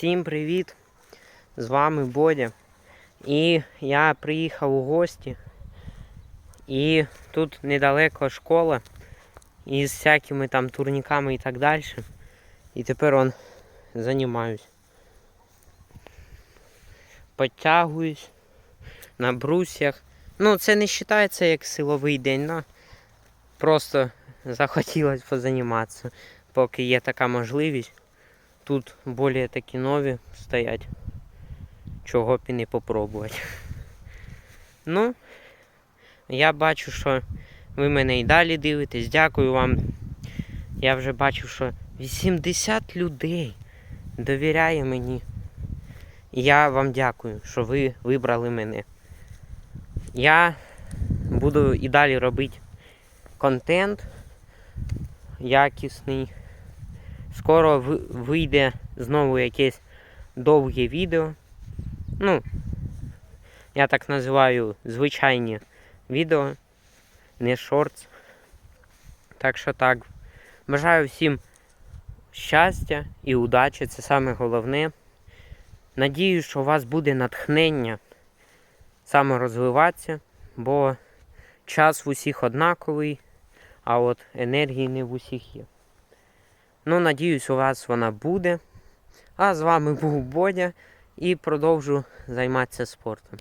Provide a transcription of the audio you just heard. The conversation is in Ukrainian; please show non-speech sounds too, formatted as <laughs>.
Всім привіт! З вами Бодя. І я приїхав у гості. І тут недалеко школа із всякими там турніками і так далі. І тепер он займаюсь. Подтягуюсь на брусьях. Ну, це не вважається як силовий день, но просто захотілося позаніматися, поки є така можливість. Тут більш такі нові стоять. Чого б і не попробувати. <laughs> Ну, я бачу, що ви мене і далі дивитесь. Дякую вам. Я вже бачу, що 80 людей довіряє мені. Я вам дякую, що ви вибрали мене. Я буду і далі робити контент якісний. Скоро вийде знову якесь довге відео. Ну, я так називаю звичайні відео, не шортс. Так що так. Бажаю всім щастя і удачі, це саме головне. Надію, що у вас буде натхнення саме розвиватися, бо час в усіх однаковий, а от енергії не в усіх є. Ну, надіюсь, у вас вона буде. А з вами був Бодя і продовжу займатися спортом.